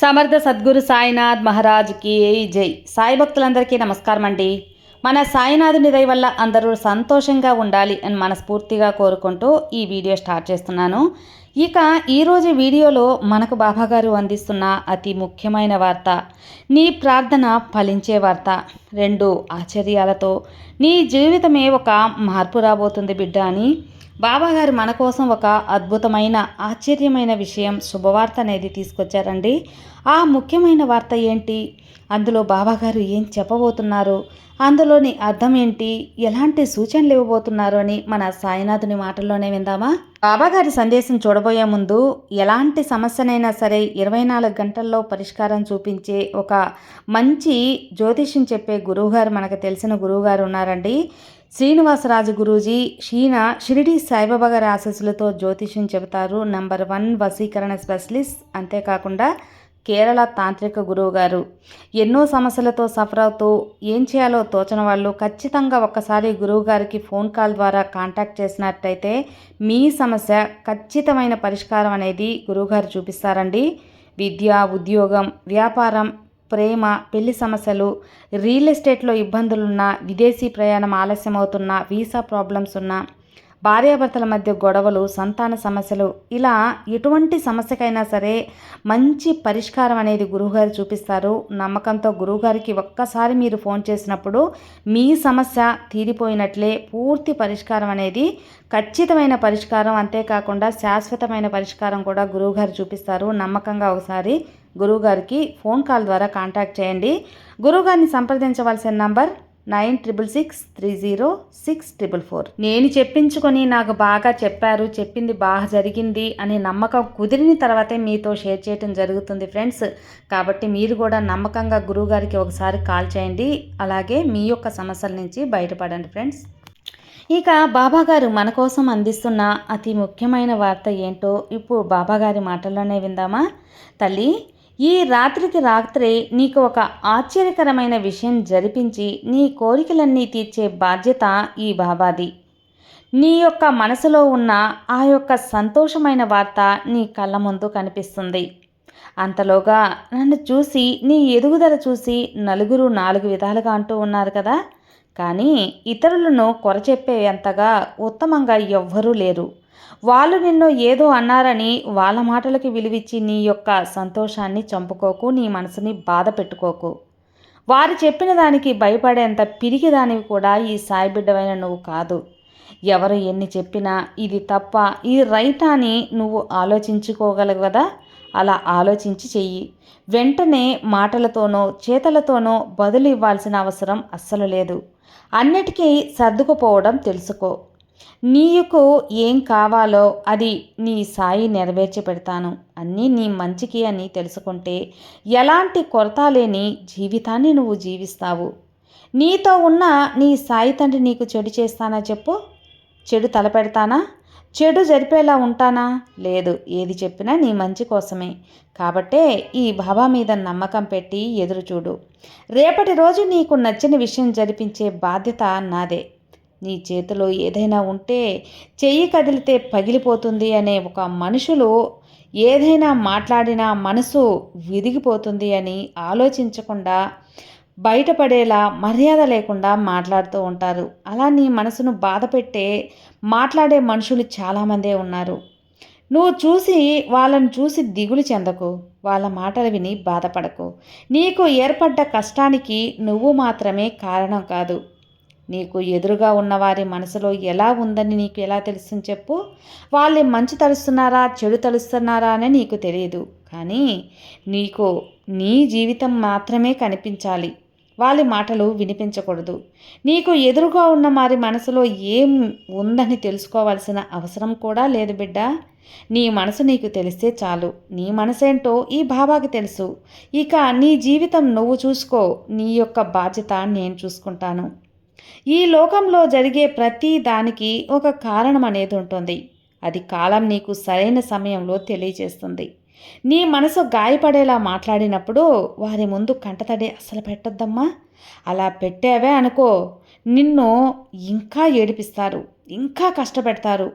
సమర్థ సద్గురు సాయినాథ్ మహారాజ్కి జై. సాయి భక్తులందరికీ నమస్కారం అండి. మన సాయినాథుని దయ వల్ల అందరూ సంతోషంగా ఉండాలి అని మనస్ఫూర్తిగా కోరుకుంటూ ఈ వీడియో స్టార్ట్ చేస్తున్నాను. ఇక ఈరోజు వీడియోలో మనకు బాబాగారు అందిస్తున్న అతి ముఖ్యమైన వార్త నీ ప్రార్థన ఫలించే వార్త. రెండు ఆశ్చర్యాలతో నీ జీవితమే ఒక మార్పు రాబోతుంది బిడ్డ అని బాబాగారు మన కోసం ఒక అద్భుతమైన ఆశ్చర్యమైన విషయం శుభవార్త అనేది తీసుకొచ్చారండి. ఆ ముఖ్యమైన వార్త ఏంటి? అందులో బాబాగారు ఏం చెప్పబోతున్నారు? అందులోని అర్థం ఏంటి? ఎలాంటి సూచనలు ఇవ్వబోతున్నారు అని మన సాయినాథుని మాటల్లోనే విందామా? బాబాగారి సందేశం చూడబోయే ముందు ఎలాంటి సమస్యనైనా సరే ఇరవై నాలుగు గంటల్లో పరిష్కారం చూపించే ఒక మంచి జ్యోతిష్యం చెప్పే గురువుగారు మనకు తెలిసిన గురువుగారు ఉన్నారండి. శ్రీనివాసరాజు గురూజీ షీన షిరిడి సాయిబాబా గారి ఆశస్సులతో జ్యోతిష్యం చెబుతారు నంబర్ వన్ వసీకరణ స్పెషలిస్ట్. అంతేకాకుండా కేరళ తాంత్రిక గురువు గారు ఎన్నో సమస్యలతో సఫర్ అవుతూ ఏం చేయాలో తోచని వాళ్ళు ఖచ్చితంగా ఒక్కసారి గురువు గారికి ఫోన్ కాల్ ద్వారా కాంటాక్ట్ చేసినట్టయితే మీ సమస్య ఖచ్చితమైన పరిష్కారం అనేది గురువుగారు చూపిస్తారండి. విద్య ఉద్యోగం వ్యాపారం ప్రేమ పెళ్ళి సమస్యలు రియల్ ఎస్టేట్లో ఇబ్బందులున్నా విదేశీ ప్రయాణం ఆలస్యమవుతున్నా వీసా ప్రాబ్లమ్స్ ఉన్నా భార్యాభర్తల మధ్య గొడవలు సంతాన సమస్యలు ఇలా ఎటువంటి సమస్యకైనా సరే మంచి పరిష్కారం అనేది గురువుగారు చూపిస్తారు. నమ్మకంతో గురువుగారికి ఒక్కసారి మీరు ఫోన్ చేసినప్పుడు మీ సమస్య తీరిపోయినట్లే పూర్తి పరిష్కారం అనేది ఖచ్చితమైన పరిష్కారం అంతేకాకుండా శాశ్వతమైన పరిష్కారం కూడా గురువుగారు చూపిస్తారు. నమ్మకంగా ఒకసారి గురువుగారికి ఫోన్ కాల్ ద్వారా కాంటాక్ట్ చేయండి. గురువుగారిని సంప్రదించవలసిన number nine triple six three zero six triple four. నేను చెప్పించుకొని నాకు బాగా చెప్పారు చెప్పింది బాగా జరిగింది అనే నమ్మకం కుదిరిన తర్వాతే మీతో షేర్ చేయటం జరుగుతుంది ఫ్రెండ్స్. కాబట్టి మీరు కూడా నమ్మకంగా గురువుగారికి ఒకసారి కాల్ చేయండి. అలాగే మీ యొక్క సమస్యల నుంచి బయటపడండి ఫ్రెండ్స్. ఇక బాబాగారు మన కోసం అందిస్తున్న అతి ముఖ్యమైన వార్త ఏంటో ఇప్పుడు బాబాగారి మాటల్లోనే విందామా? తల్లి ఈ రాత్రికి రాత్రే నీకు ఒక ఆశ్చర్యకరమైన విషయం జరిపించి నీ కోరికలన్నీ తీర్చే బాధ్యత ఈ బాబాది. నీ యొక్క మనసులో ఉన్న ఆ యొక్క సంతోషమైన వార్త నీ కళ్ళ ముందు కనిపిస్తుంది. అంతలోగా నన్ను చూసి నీ ఎదుగుదల చూసి నలుగురు నాలుగు విధాలుగా అంటూ ఉన్నారు కదా. కానీ ఇతరులను కొరచెప్పేంతగా ఉత్తమంగా ఎవ్వరూ లేరు. వాళ్ళు నిన్ను ఏదో అన్నారని వాళ్ళ మాటలకి విలువిచ్చి నీ యొక్క సంతోషాన్ని చంపుకోకు నీ మనసుని బాధ పెట్టుకోకు. వారు చెప్పిన దానికి భయపడేంత పిరికిదానివి కూడా ఈ సాయిబిడ్డవైన నువ్వు కాదు. ఎవరు ఎన్ని చెప్పినా ఇది తప్ప ఇది రైట్ అని నువ్వు ఆలోచించుకోగలవు కదా? అలా ఆలోచించి చెయ్యి. వెంటనే మాటలతోనో చేతలతోనో బదులు ఇవ్వాల్సిన అవసరం అస్సలు లేదు. అన్నిటికీ సర్దుకుపోవడం తెలుసుకో. నీకు ఏం కావాలో అది నీ సాయి నెరవేర్చి పెడతాను అన్నీ నీ మంచికి అని తెలుసుకుంటే ఎలాంటి కొరత లేని జీవితాన్ని నువ్వు జీవిస్తావు. నీతో ఉన్న నీ సాయి తండ్రి నీకు చెడు చేస్తానా చెప్పు? చెడు తలపెడతానా? చెడు జరిపేలా ఉంటానా? లేదు ఏది చెప్పినా నీ మంచి కోసమే. కాబట్టే ఈ బాబా మీద నమ్మకం పెట్టి ఎదురు చూడు రేపటి రోజు నీకు నచ్చిన విషయం జరిపించే బాధ్యత నాదే. నీ చేతిలో ఏదైనా ఉంటే చెయ్యి కదిలితే పగిలిపోతుంది అనే ఒక మనుషులు ఏదైనా మాట్లాడినా మనసు విరిగిపోతుంది అని ఆలోచించకుండా బయటపడేలా మర్యాద లేకుండా మాట్లాడుతూ ఉంటారు. అలా నీ మనసును బాధ పెట్టే మాట్లాడే మనుషులు చాలామందే ఉన్నారు. నువ్వు చూసి వాళ్ళని చూసి దిగులు చెందకు వాళ్ళ మాటలు విని బాధపడకు. నీకు ఏర్పడ్డ కష్టానికి నువ్వు మాత్రమే కారణం కాదు. నీకు ఎదురుగా ఉన్నవారి మనసులో ఎలా ఉందని నీకు ఎలా తెలుస్తుంది చెప్పు. వాళ్ళు మంచి తలుస్తున్నారా చెడు తలుస్తున్నారా అని నీకు తెలియదు. కానీ నీకు నీ జీవితం మాత్రమే కనిపించాలి. వాళ్ళ మాటలు వినిపించకూడదు. నీకు ఎదురుగా ఉన్న వారి మనసులో ఏం ఉందని తెలుసుకోవాల్సిన అవసరం కూడా లేదు బిడ్డ. నీ మనసు నీకు తెలిస్తే చాలు. నీ మనసేంటో ఈ బాబాకి తెలుసు. ఇక నీ జీవితం నువ్వు చూసుకో. నీ యొక్క బాధ్యత నేను చూసుకుంటాను. ఈ లోకంలో జరిగే ప్రతి దానికి ఒక కారణం అనేది ఉంటుంది. అది కాలం నీకు సరైన సమయంలో తెలియజేస్తుంది. నీ మనసు గాయపడేలా మాట్లాడినప్పుడు వారి ముందు కంటతడి అసలు పెట్టొద్దమ్మా. అలా పెట్టావే అనుకో నిన్ను ఇంకా ఏడిపిస్తారు ఇంకా కష్టపెడతారు.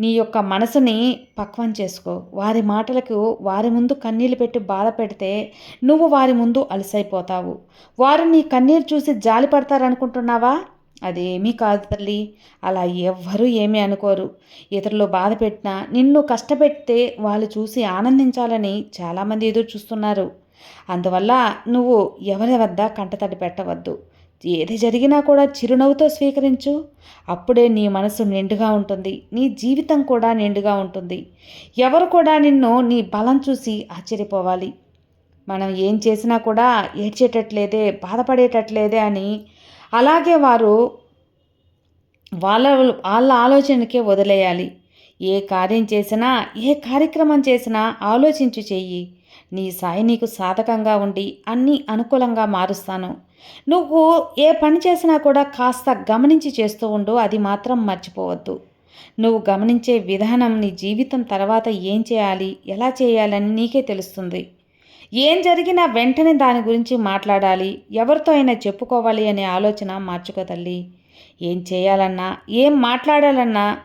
నీ యొక్క మనసుని పక్వం చేసుకో. వారి మాటలకు వారి ముందు కన్నీళ్ళు పెట్టి బాధ పెడితే నువ్వు వారి ముందు అలసైపోతావు. వారు నీ కన్నీరు చూసి జాలి పడతారనుకుంటున్నావా? అదేమీ కాదు తల్లి. అలా ఎవ్వరూ ఏమీ అనుకోరు. ఇతరులు బాధ పెట్టినా నిన్ను కష్టపెడితే వాళ్ళు చూసి ఆనందించాలని చాలామంది ఎదురు చూస్తున్నారు అందువల్ల నువ్వు ఎవరి వద్ద కంటతడి పెట్టవద్దు. ఏది జరిగినా కూడా చిరునవ్వుతో స్వీకరించు. అప్పుడే నీ మనసు నిండుగా ఉంటుంది. నీ జీవితం కూడా నిండుగా ఉంటుంది. ఎవరు కూడా నిన్ను నీ బలం చూసి ఆశ్చర్యపోవాలి. మనం ఏం చేసినా కూడా ఏడ్చేటట్లేదే బాధపడేటట్లేదే అని అలాగే వారు వాళ్ళ వాళ్ళ ఆలోచనకే వదిలేయాలి. ఏ కార్యం చేసినా ఏ కార్యక్రమం చేసినా ఆలోచించు చెయ్యి. నీ సాయి నీకు సాధకంగా ఉండి అన్నీ అనుకూలంగా మారుస్తాను. నువ్వు ఏ పని చేసినా కూడా కాస్త గమనించి చేస్తూ ఉండు అది మాత్రం మర్చిపోవద్దు. నువ్వు గమనించే విధానం నీ జీవితం తర్వాత ఏం చేయాలి ఎలా చేయాలని నీకే తెలుస్తుంది. ఏం జరిగినా వెంటనే దాని గురించి మాట్లాడాలి ఎవరితో అయినా చెప్పుకోవాలి అనే ఆలోచన మార్చుకో తల్లి. ఏం చేయాలన్నా ఏం మాట్లాడాలన్నా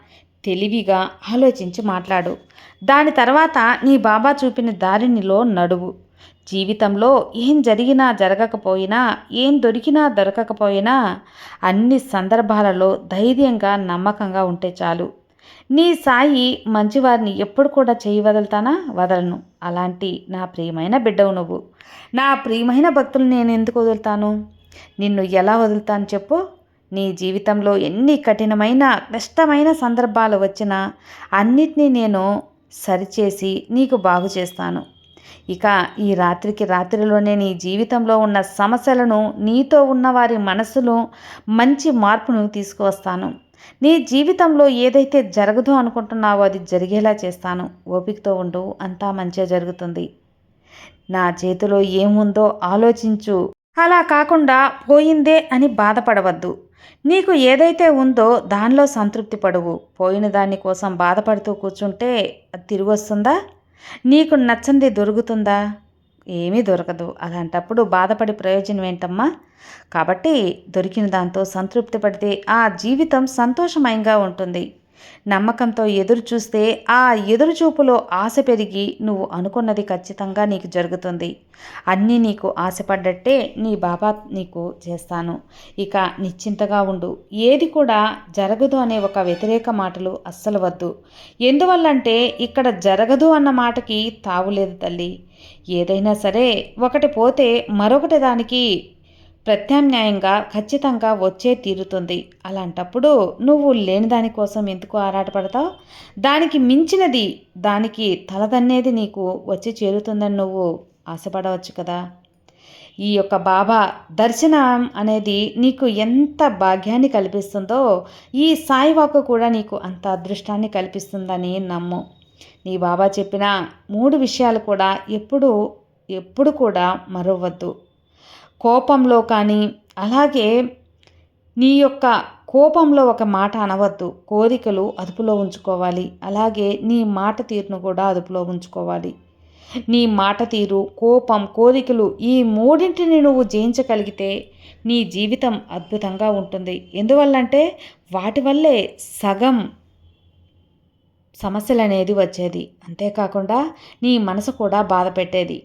తెలివిగా ఆలోచించి మాట్లాడు. దాని తర్వాత నీ బాబా చూపిన దారినిలో నడువు. జీవితంలో ఏం జరిగినా జరగకపోయినా ఏం దొరికినా దొరకకపోయినా అన్ని సందర్భాలలో ధైర్యంగా నమ్మకంగా ఉంటే చాలు. నీ సాయి మంచివారిని ఎప్పుడు కూడా చేయి వదలను. అలాంటి నా ప్రియమైన బిడ్డవు నువ్వు. నా ప్రియమైన భక్తులు నేను ఎందుకు వదులుతాను? నిన్ను ఎలా వదులుతాను చెప్పు? నీ జీవితంలో ఎన్ని కఠినమైన క్లిష్టమైన సందర్భాలు వచ్చినా అన్నిటినీ నేను సరిచేసి నీకు బాగు చేస్తాను. ఇక ఈ రాత్రికి రాత్రిలోనే నీ జీవితంలో ఉన్న సమస్యలను నీతో ఉన్న వారి మనసులో మంచి మార్పును తీసుకువస్తాను. నీ జీవితంలో ఏదైతే జరగదు అనుకుంటున్నావో అది జరిగేలా చేస్తాను. ఓపికతో ఉండు అంతా మంచిగా జరుగుతుంది. నా చేతిలో ఏముందో ఆలోచించు. అలా కాకుండా పోయిందే అని బాధపడవద్దు. నీకు ఏదైతే ఉందో దానిలో సంతృప్తి పడువు. పోయిన దాని కోసం బాధపడుతూ కూర్చుంటే అది తిరిగి వస్తుందా? నీకు నచ్చంది దొరుకుతుందా? ఏమీ దొరకదు. అలాంటప్పుడు బాధపడి ప్రయోజనం ఏంటమ్మా? కాబట్టి దొరికిన దాంతో సంతృప్తి పడితే ఆ జీవితం సంతోషమయంగా ఉంటుంది. నమ్మకంతో ఎదురు చూస్తే ఆ ఎదురు చూపులో ఆశ పెరిగి నువ్వు అనుకున్నది ఖచ్చితంగా నీకు జరుగుతుంది. అన్నీ నీకు ఆశపడ్డట్టే నీ బాబా నీకు చేస్తాను. ఇక నిశ్చింతగా ఉండు. ఏది కూడా జరగదు అనే ఒక వ్యతిరేక మాటలు అస్సలు వద్దు. ఎందువల్లంటే ఇక్కడ జరగదు అన్న మాటకి తావులేదు తల్లి. ఏదైనా సరే ఒకటి పోతే మరొకటి దానికి ప్రత్యామ్నాయంగా ఖచ్చితంగా వచ్చే తీరుతుంది. అలాంటప్పుడు నువ్వు లేని దానికోసం ఎందుకు ఆరాటపడతావు? దానికి మించినది దానికి తలదన్నేది నీకు వచ్చి చేరుతుందని నువ్వు ఆశపడవచ్చు కదా? ఈ యొక్క బాబా దర్శనం అనేది నీకు ఎంత భాగ్యాన్ని కల్పిస్తుందో ఈ సాయివాకు కూడా నీకు అంత అదృష్టాన్ని కల్పిస్తుందని నమ్ము. నీ బాబా చెప్పిన మూడు విషయాలు కూడా ఎప్పుడు ఎప్పుడు కూడా మరవద్దు. కోపంలో కానీ అలాగే నీ యొక్క కోపంలో ఒక మాట అనవద్దు. కోరికలు అదుపులో ఉంచుకోవాలి. అలాగే నీ మాట తీరును కూడా అదుపులో ఉంచుకోవాలి. నీ మాట తీరు కోపం కోరికలు ఈ మూడింటిని నువ్వు జయించగలిగితే నీ జీవితం అద్భుతంగా ఉంటుంది. ఎందువల్లంటే వాటి వల్లే సగం సమస్యలు అనేది వచ్చేది. అంతేకాకుండా నీ మనసు కూడా బాధ పెట్టేది.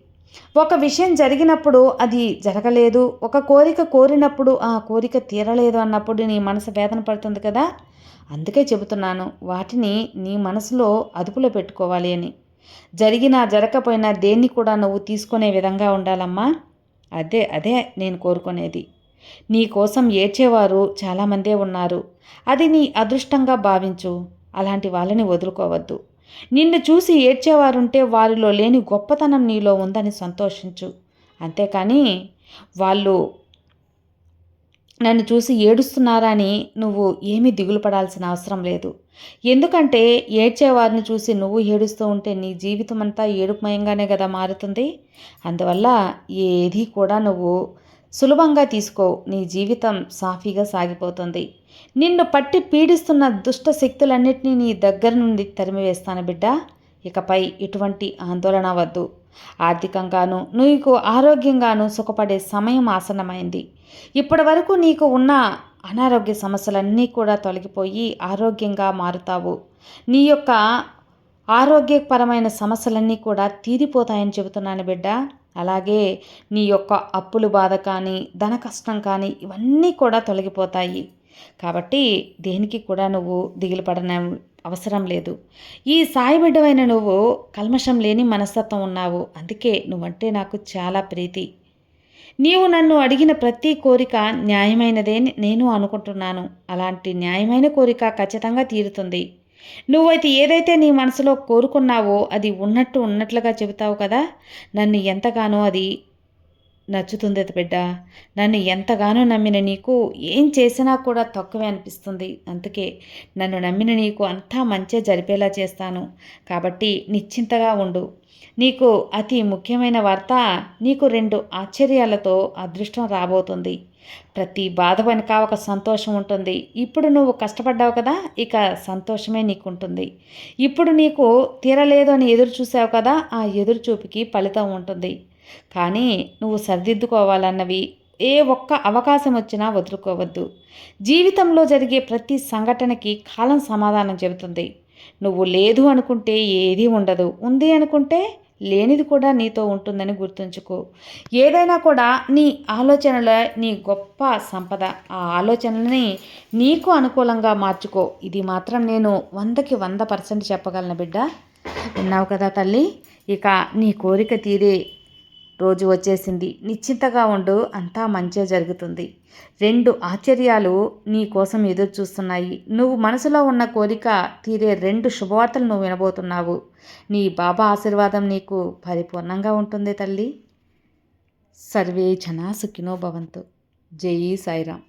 ఒక విషయం జరిగినప్పుడు అది జరగలేదు ఒక కోరిక కోరినప్పుడు ఆ కోరిక తీరలేదు అన్నప్పుడు నీ మనసు వేదన పడుతుంది కదా? అందుకే చెబుతున్నాను వాటిని నీ మనసులో అదుపులో పెట్టుకోవాలి అని. జరిగినా జరగకపోయినా దేన్ని కూడా నువ్వు తీసుకునే విధంగా ఉండాలమ్మా. అదే అదే నేను కోరుకునేది. నీ కోసం ఏడ్చేవారు చాలామందే ఉన్నారు. అది నీ అదృష్టంగా భావించు. అలాంటి వాళ్ళని వదులుకోవద్దు. నిన్ను చూసి ఏడ్చేవారుంటే వారిలో లేని గొప్పతనం నీలో ఉందని సంతోషించు. అంతేకాని వాళ్ళు నన్ను చూసి ఏడుస్తున్నారని నువ్వు ఏమీ దిగులు పడాల్సిన అవసరం లేదు. ఎందుకంటే ఏడ్చేవారిని చూసి నువ్వు ఏడుస్తూ ఉంటే నీ జీవితం అంతా ఏడుపుమయంగానే కదా మారుతుంది. అందువల్ల ఏది కూడా నువ్వు సులభంగా తీసుకో. నీ జీవితం సాఫీగా సాగిపోతుంది. నిన్ను పట్టి పీడిస్తున్న దుష్ట శక్తులన్నిటినీ నీ దగ్గర నుండి తరిమివేస్తాను బిడ్డ. ఇకపై ఎటువంటి ఆందోళన వద్దు. ఆర్థికంగాను నీకు ఆరోగ్యంగాను సుఖపడే సమయం ఆసన్నమైంది. ఇప్పటి వరకు నీకు ఉన్న అనారోగ్య సమస్యలన్నీ కూడా తొలగిపోయి ఆరోగ్యంగా మారుతావు. నీ యొక్క ఆరోగ్యపరమైన సమస్యలన్నీ కూడా తీరిపోతాయని చెబుతున్నాను బిడ్డ. అలాగే నీ యొక్క అప్పులు బాధ కానీ ధన కష్టం కానీ ఇవన్నీ కూడా తొలగిపోతాయి. కాబట్టి దేనికి కూడా నువ్వు దిగులు పడన అవసరం లేదు. ఈ సాయి బిడ్డవైన నువ్వు కల్మషం లేని మనస్తత్వం ఉన్నావు. అందుకే నువ్వంటే నాకు చాలా ప్రీతి. నీవు నన్ను అడిగిన ప్రతి కోరిక న్యాయమైనదే నేను అనుకుంటున్నాను. అలాంటి న్యాయమైన కోరిక ఖచ్చితంగా తీరుతుంది. నువ్వైతే ఏదైతే నీ మనసులో కోరుకున్నావో అది ఉన్నట్టు ఉన్నట్లుగా చెబుతావు కదా? నన్ను ఎంతగానో అది నచ్చుతుంది బిడ్డ. నన్ను ఎంతగానో నమ్మిన నీకు ఏం చేసినా కూడా తక్కువే అనిపిస్తుంది. అందుకే నన్ను నమ్మిన నీకు అంతా మంచిగా జరిపేలా చేస్తాను. కాబట్టి నిశ్చింతగా ఉండు. నీకు అతి ముఖ్యమైన వార్త నీకు రెండు ఆశ్చర్యాలతో అదృష్టం రాబోతుంది. ప్రతి బాధ వెనుక ఒక సంతోషం ఉంటుంది. ఇప్పుడు నువ్వు కష్టపడ్డావు కదా ఇక సంతోషమే నీకు ఉంటుంది ఇప్పుడు నీకు తీరలేదు అని ఎదురు చూసావు కదా ఆ ఎదురు చూపుకి ఫలితం ఉంటుంది. కానీ నువ్వు సరిదిద్దుకోవాలన్నవి ఏ ఒక్క అవకాశం వచ్చినా వదులుకోవద్దు. జీవితంలో జరిగే ప్రతి సంఘటనకి కాలం సమాధానం చెబుతుంది. నువ్వు లేదు అనుకుంటే ఏదీ ఉండదు. ఉంది అనుకుంటే లేనిది కూడా నీతో ఉంటుందని గుర్తుంచుకో. ఏదైనా కూడా నీ ఆలోచనల నీ గొప్ప సంపద. ఆ ఆలోచనల్ని నీకు అనుకూలంగా మార్చుకో. ఇది మాత్రం నేను వందకి వంద పర్సెంట్ చెప్పగలను బిడ్డ. విన్నావు కదా తల్లి? ఇక నీ కోరిక తీరే రోజు వచ్చేసింది. నిశ్చింతగా ఉండు అంతా మంచిగా జరుగుతుంది. రెండు ఆశ్చర్యాలు నీ కోసం ఎదురు చూస్తున్నాయి. నువ్వు మనసులో ఉన్న కోరిక తీరే రెండు శుభవార్తలు నువ్వు వినబోతున్నావు. నీ బాబా ఆశీర్వాదం నీకు పరిపూర్ణంగా ఉంటుంది తల్లి. సర్వే జనా సుఖినో భవంతు. జై సాయిరామ్.